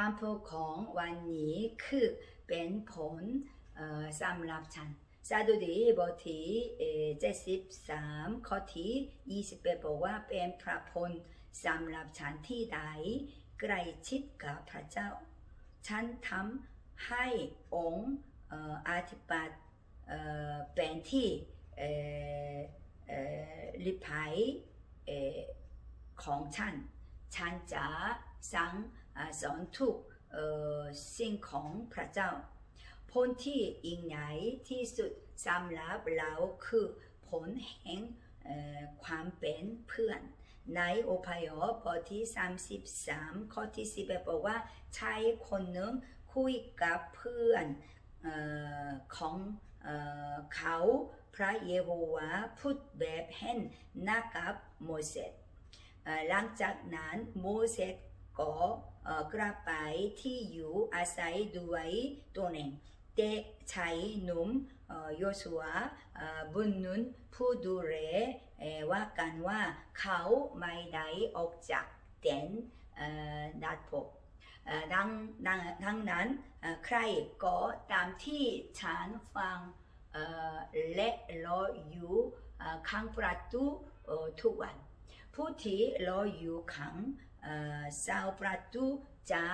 คำพูดของวันนี้คือเป็นผลสำหรับฉันสาดุดีบทที่เจ็ดสิบสามข้อที่ยี่สิบเอ็ดบอกว่าเป็นพระพลสำหรับฉันที่ใดใกล้ชิดกับพระเจ้า ฉันทำให้องค์อ่ออธิปัตย์เป็นที่เอ่อเอ่อลิภัยของฉัน ฉันจะสั่ง สอนทุกสิ่งของพระเจ้าผลที่ยิ่งใหญ่ที่สุดสำหรับเราคือผลแห่งความเป็นเพื่อนในโอพยพบทที่ 33 ข้อที่11บอกว่าชายคนหนึ่งคุยกับเพื่อนออของเออเขาพระเยโฮวาห์พูดแบบเห็นหน้ากับโมเสสเอ่อหลังจากนั้นโมเสส ก็เอ่อกลับไปที่อยู่อาศัยด้วยตัวเองแต่ชายหนุ่มโยชัวบุญนุนผู้ดูแลเอ่อว่ากันว่าเขาไม่ได้ออกจากเต็นดัดผมเอ่อดังดังทั้งนั้นใครก็ตามที่ฉันฟังและรออยู่ข้างประตูทุกวันผู้ที่รออยู่ข้าง สาประตูจะ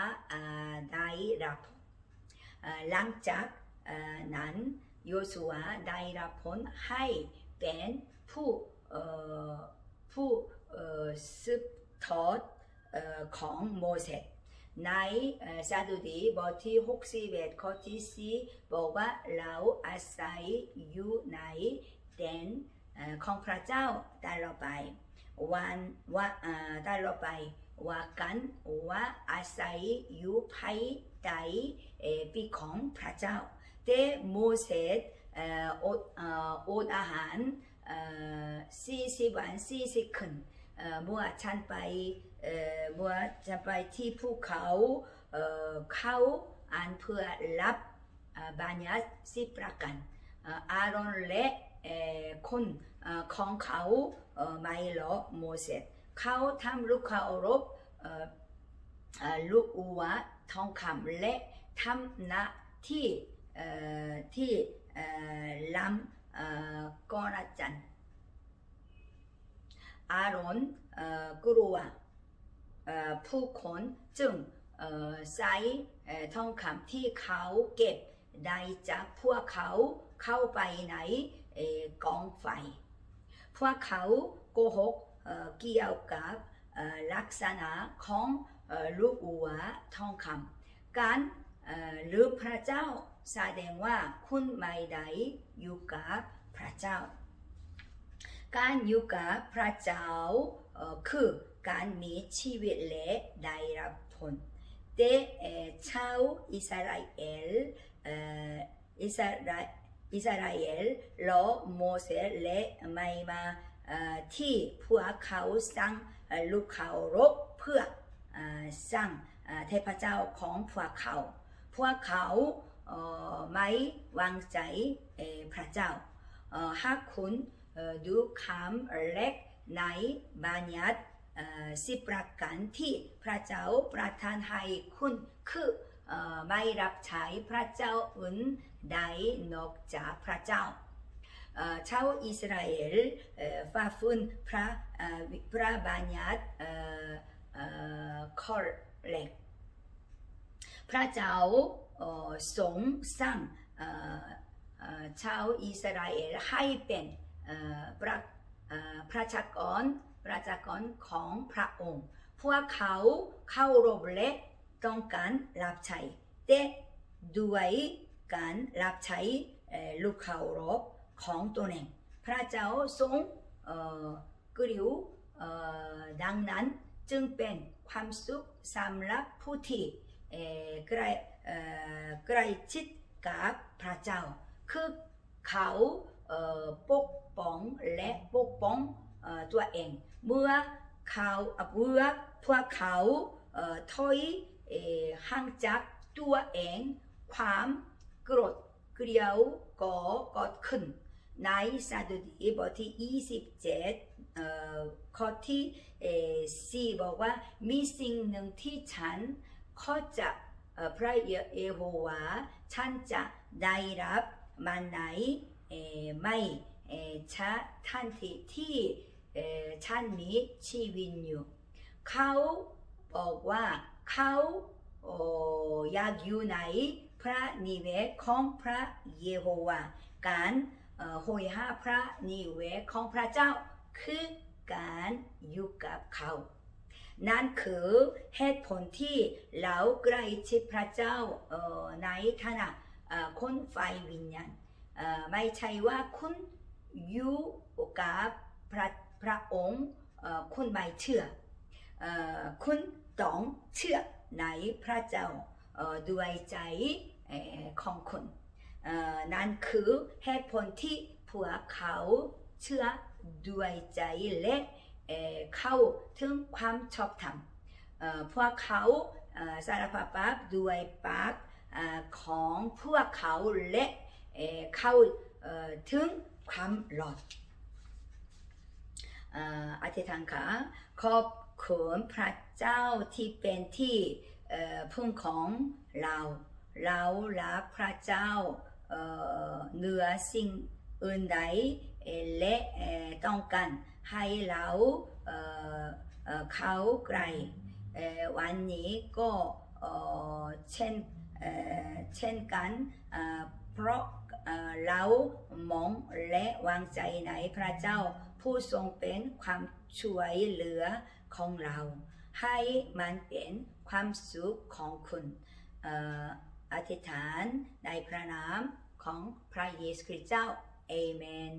ได้รับหลังจากนั้นโยชัวได้รับผลให้เป็นผู้ผู้เอ่อสืบทอดของโมเสสในเอ่อสดุดีบทที่61ข้อที่4บอกว่าเราอาศัยอยู่ในแดนของพระเจ้าตลอดไป วันว่าเอ่อตลอดไปว่ากันว่าอาศัยอยู่ภายใต้เออปีของพระเจ้าแต่โมเสสอดเอ่ออดอาหารเอ่อ40วัน40คืนเอ่อเมื่อฉันไปเออเมื่อฉันไปที่ภูเขาเออเขาอันเพื่อรับเออบัญญัติสิประการเอ่ออาโรนและเออคน ของเขาไม่รอโมเสสเขาทำลูกคารพเอ่อเอ่อลูกอัวทองคำและทำนาที่ที่เอ่อลำเอ่อกอรจันอารอ่อกลัวเอ่อผู้คนจึงใส่ทองคำที่เขาเก็บได้จากพวกเขาเข้าไปในกองไฟ พวกเขาโกหกเกี่ยวกับลักษณะของเอ่อลูกอัวทองคำการหรือพระเจ้าแสดงว่าคุณไม่ได้อยู่กับพระเจ้า การอยู่กับพระเจ้าคือการมีชีวิตและได้รับผลแต่ชาวอิสราเอลอิสราอิสราเอ ลรอโมเสสและไม่มาเอ่อที่พวกเขาสร้างเอ่อลูกเขารบเพื่อเอ่อสร้างเอ่อเทพเจ้าของพวกเขาพวกเขาเอ่อไม่วางใจเอ่อพระเจ้าเอ่อหากคุณเอ่อดูคำเล็กในบัญญัติเอ่อสิบประการที่พระเจ้าประทานให้คุณคือเอ่อ ไม่รับใช้พระเจ้าอื่นใดนอกจากพระเจ้าชาวอิสราเอลเอ่อฝ่าฝืนพระพระบัญญัติเอ่อเอ่อข้อเล็กพระเจ้าทรงสร้างชาวอิสราเอลให้เป็นพระเอ่อพระชากรประชากรของพระองค์ พวกเขาเข้ารบและ ต้องการรับใช้แต่ด้วยการรับใช้ลูกเคารพของตัวเองพระเจ้าทรงกริวดังนั้นจึงเป็นความสุขสำหรับผู้ที่ใกล้เอ่อใกล้ชิดกับพระเจ้า คือเขาปกป้องและปกป้องตัวเอง เมื่อเขาเมื่อพวกเขาถอย ห่างจากตัวเองความโกรธเกลียวก็เกิดขึ้นในสดุดีบทที่ 27เอ่อข้อที่เอ่อ4บอกว่ามีสิ่งหนึ่งที่ฉันข้อจะเอ่อพระเยโฮวาท่านจะได้รับมันไหนเอ่อไม่เอ่อช้าทันทีที่เอ่อท่านมีชีวิตอยู่เขา บอกว่าเขาโออยากอยู่ในพระนิเวศของพระเยโฮวาการเอ่อโหยหาพระนิเวศของพระเจ้าคือการอยู่กับเขา นั่นคือเหตุผลที่เราใกล้ชิดพระเจ้าในฐานะคนฝ่ายวิญญาณไม่ใช่ว่าคุณอยู่กับพระพระองค์คุณไม่เชื่ออคุณ ต้องเชื่อในพระเจ้าด้วยใจของคุณนั่นคือเหตุผลที่พวกเขาเชื่อด้วยใจและเข้าถึงความชอบธรรมเอ่อพวกเขาสารภาพด้วยปากของพวกเขาและเข้าถึงความหลอดเอ่ออธิษฐานค่ะขอบ คุณพระเจ้าที่เป็นที่พึ่งของเราเรารักพระเจ้าเหนือสิ่งอื่นใดและต้องการให้เราเขาไกลวันนี้ก็เช่นเช่นกันเพราะเรามองและวางใจในพระเจ้า ผู้ทรงเป็นความช่วยเหลือของเรา ให้มันเป็นความสุขของคุณอออธิษฐานในพระนามของพระเยซูคริสต์เจ้าเอเมน